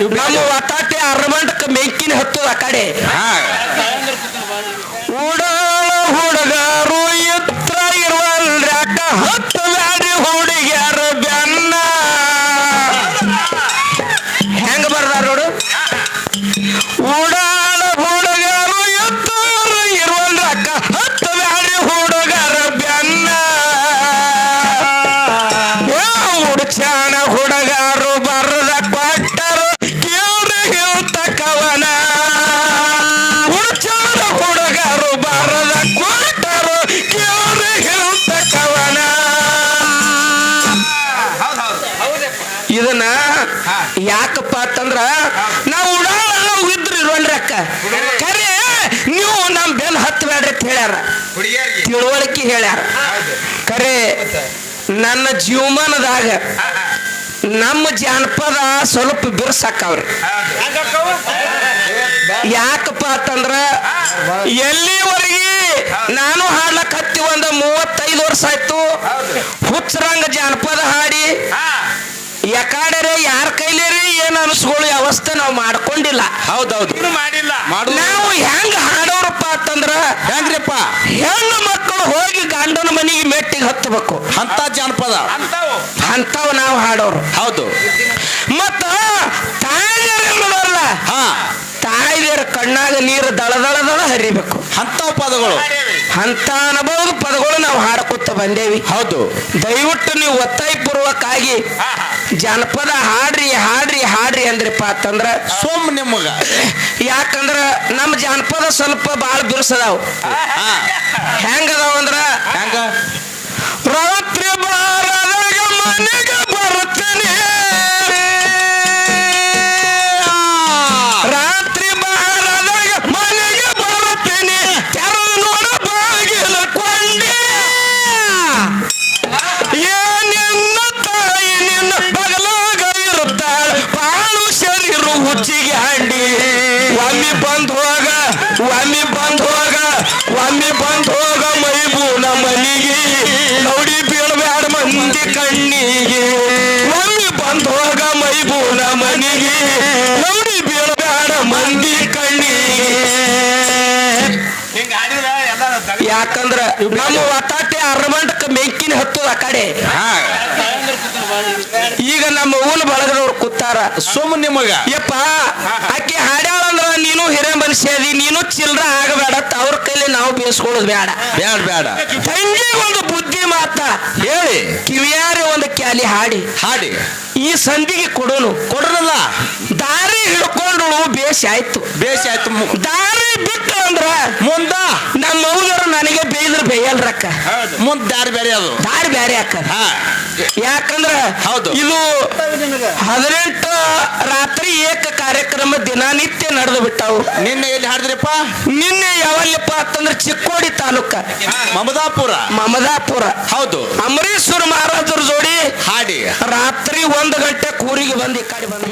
ಯಾಕಂದ್ರ ನಮ್ಮ ಅರ್ಮಂಟಕ್ಕೆ ಮೆಂಕಿನ ಹತ್ತದ ಆ ಕಡೆ. ಹಾ. ಇದನ್ನ ಯಾಕಪ್ಪ ಅಂತಂದ್ರ ನಾವು ಉಡಾಳ ಇದ್ರು ಇರುವಲ್ರಿ ಅಕ್ಕ. ಖರೆ ನೀವು ನಮ್ ಬೆನ್ ಹತ್ತು ಬೇಡ್ರಿ ಅಂತ ಹೇಳ್ಯಾರ. ತಿಳುವಳಿಕೆ ಹೇಳ್ಯಾರ. ಕರೆ ನನ್ನ ಜೀವಮಾನದಾಗ ನಮ್ಮ ಜಾನಪದ ಸ್ವಲ್ಪ ಬಿರ್ಸಾಕವ್ರಿ. ಯಾಕಪ್ಪ ಅಂತಂದ್ರ ಎಲ್ಲಿವರೆಗೆ ನಾನು ಹಾಡ್ಲಕ್ ಹತ್ತಿ ಒಂದ ಮೂವತ್ತೈದು ವರ್ಷ ಆಯ್ತು. ಹುಚ್ಚರಂಗ ಜಾನಪದ ಹಾಡಿ ಯಾಕಾಡರೆ ಯಾರ ಕೈಲೇರಿ? ಏನ್ ಅನಿಸ್ಕೊಳ್ಳೋ ವ್ಯವಸ್ಥೆ ನಾವು ಮಾಡ್ಕೊಂಡಿಲ್ಲ. ಹೌದೌದು. ಮಾಡಿಲ್ಲ. ಮಾಡು ನಾವು ಹೆಂಗ್ ಹಾಡೋರಪ್ಪ ಅಂತಂದ್ರ ಹೆಂಗ್ರಿಪ್ಪ? ಹೆಣ್ಣು ಮಕ್ಕಳು ಹೋಗಿ ಗಂಡನ ಮನೆಗೆ ಮೆಟ್ಟಿಗೆ ಹತ್ತಬೇಕು. ಅಂತ ಜಾನಪದ. ಅಂತವ್ ನಾವು ಹಾಡೋರು. ಹೌದು. ಮತ್ತ ತಾಯಿಯರಲ್ಲ ಹಾ. ತಾಯಿಯರ ಕಣ್ಣಾಗ ನೀರು ದಳ ದಳ ದಳ ಹರಿಬೇಕು. ಅಂತ ಪದಗಳು. ಅಂತ ಅನುಭವದ ಪದಗಳು ನಾವು ಹಾಡ್ಕೊತ ಬಂದೇವಿ. ಹೌದು. ದಯವಿಟ್ಟು ನೀವು ಒತ್ತಾಯ ಪೂರ್ವಕ್ಕಾಗಿ ಜಾನಪದ ಹಾಡ್ರಿ ಹಾಡ್ರಿ ಹಾಡ್ರಿ ಅಂದ್ರಪ್ಪ ಅಂತಂದ್ರ ಸೋಮ್ ನಿಮಗ. ಯಾಕಂದ್ರ ನಮ್ಮ ಜಾನಪದ ಸ್ವಲ್ಪ ಬಾಳ ಬಿರುಸದಾವ್. ಹೆಂಗದಾವ ಅಂದ್ರ ಹೆಂಗ? ರಾತ್ರಿ ಯಾಕಂದ್ರ ನಮ್ಮ ಒತ್ತಾಟೆ ಅರ್ಮಂಟಕ್ ಮೆಂಕಿನ ಹತ್ತದ ಆ ಕಡೆ. ಈಗ ನಮ್ಮ ಊಲ್ ಬಳಗದವ್ರು ಕೂತಾರ. ಸುಮ್ ನಿಮಗ. ಯಪ್ಪ ಆಕೆ ಹಾಡ್ಯಾಳಂದ್ರ ನೀನು ಹಿರೇ ಮನುಷ್ಯ ಅದಿ ನೀನು ಚಿಲ್ರ ಆಗಬೇಡ ಅವ್ರ ಕೈಲಿ ನಾವು ಬೇಯಿಸ್ಕೊಳ್ಳೋದು ಬೇಡ ಬೇಡ ಬ್ಯಾಡ. ತಂಗಿ ಒಂದು ಬುದ್ಧಿ ಮಾತ. ಹೇಳಿ. ಕಿವಿಯಾರಿ ಒಂದು ಕ್ಯಾಲಿ ಹಾಡಿ. ಹಾಡಿ. ಈ ಸಂಧಿಗೆ ಕೊಡೋನು. ಕೊಡ್ರಲ್ಲ ದಾರಿ ಹಿಡ್ಕೊಂಡು ಬೇಷ್ ಆಯ್ತು. ಬೇಷ್ ಆಯ್ತು ದಾರಿ ಬಿಟ್ಟು ಅಂದ್ರ ಮುಂದ? ನಮ್ಮ ಮೌದರು ನನಗೆ ಬೇಯ್ದ್ರ ಬೇಯಲ್ರಕ್ಕ ಮುಂದ್ ದಾರಿ ಬೇರೆ ಅದು. ದಾರಿ ಬ್ಯಾರೆ ಅಕ್ಕ. ಯಾಕಂದ್ರ ಹೌದು. ಇದು ಹದಿನೆಂಟು ರಾತ್ರಿ ಏಕ ಕಾರ್ಯಕ್ರಮ ದಿನನಿತ್ಯ ನಡೆದು ಬಿಟ್ಟಾವು. ನಿನ್ನೆ ಎಲ್ಲಿ ಹಾಡಿದ್ರಿಪ್ಪ? ನಿನ್ನೆ ಯಾವಲ್ಲಪ್ಪ ಅಂತಂದ್ರೆ ಚಿಕ್ಕೋಡಿ ತಾಲೂಕ. ಮಮದಾಪುರ. ಮಮದಾಪುರ. ಹೌದು. ಅಮರೇಶ್ವರ ಮಹಾರಾಜರ ಜೋಡಿ ಹಾಡಿ. ರಾತ್ರಿ ಒಂದು ಗಂಟೆ ಕೂರಿಗೆ ಬಂದು ಈ ಕಡೆ ಬಂದು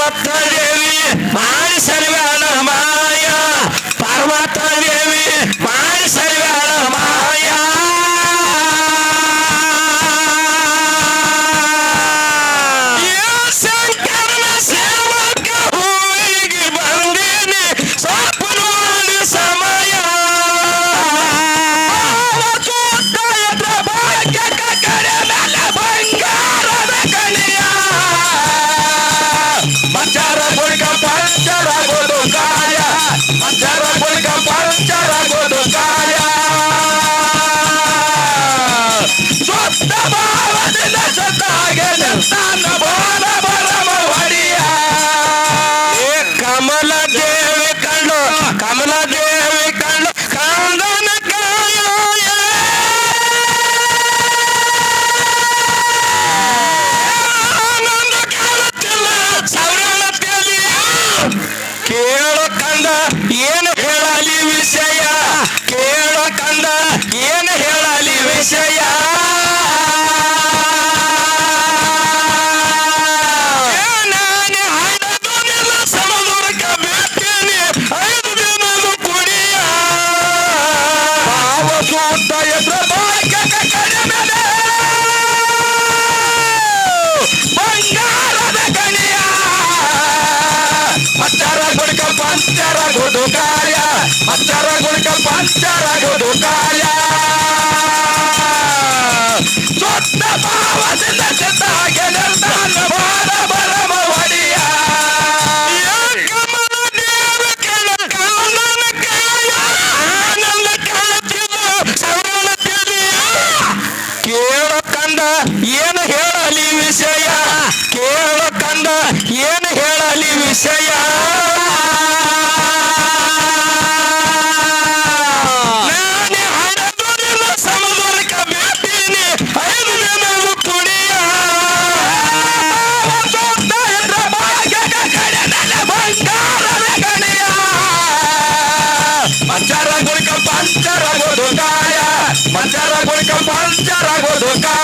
ಇವತ್ತ ದೇವಿ ಆಡಿ ವಿಷಯ. ಮಂಚಾರ ಗುಳಿಕ ಪಂಚರಾಗೋದು ಗಾಯ ಮಂಚಾರ ಗುಳಿಕ ಪಂಚರಾಗೋದು ಗಾಯ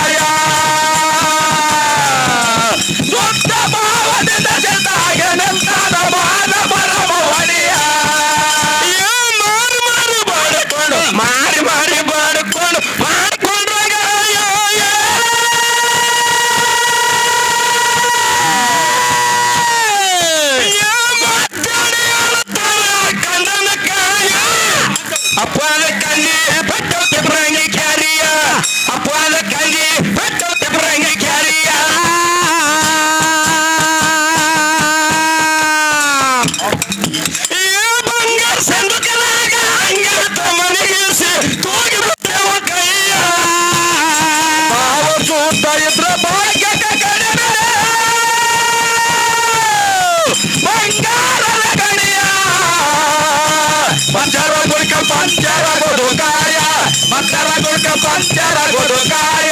ಮಕ್ಕಳ ಗುಡ್ಕ ಪಂಚರ ಗುಡುಕಾಯ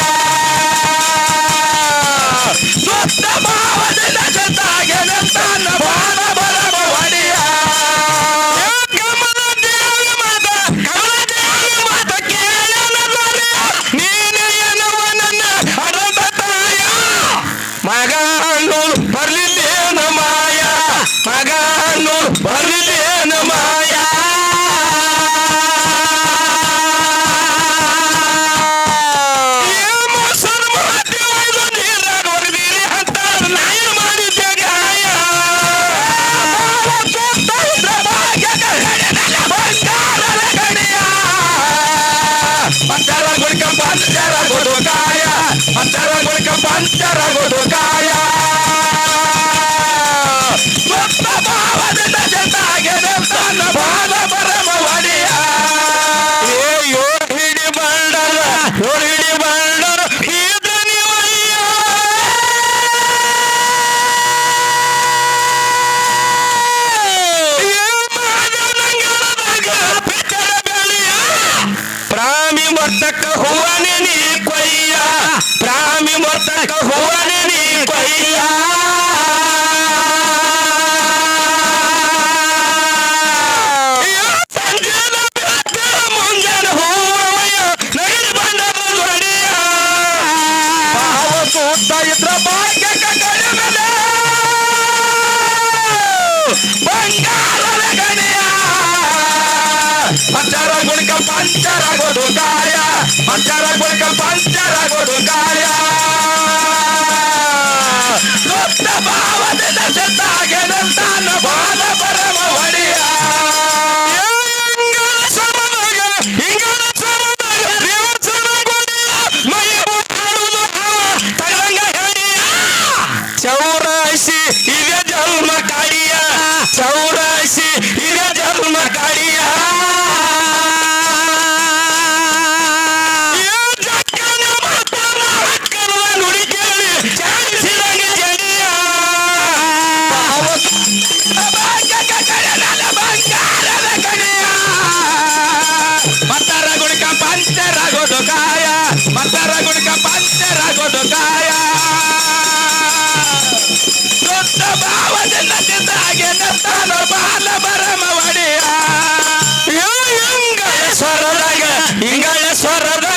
attack. ಸ್ವರದಾಗ ಇಂಗಳ ಸ್ವರದಾಗ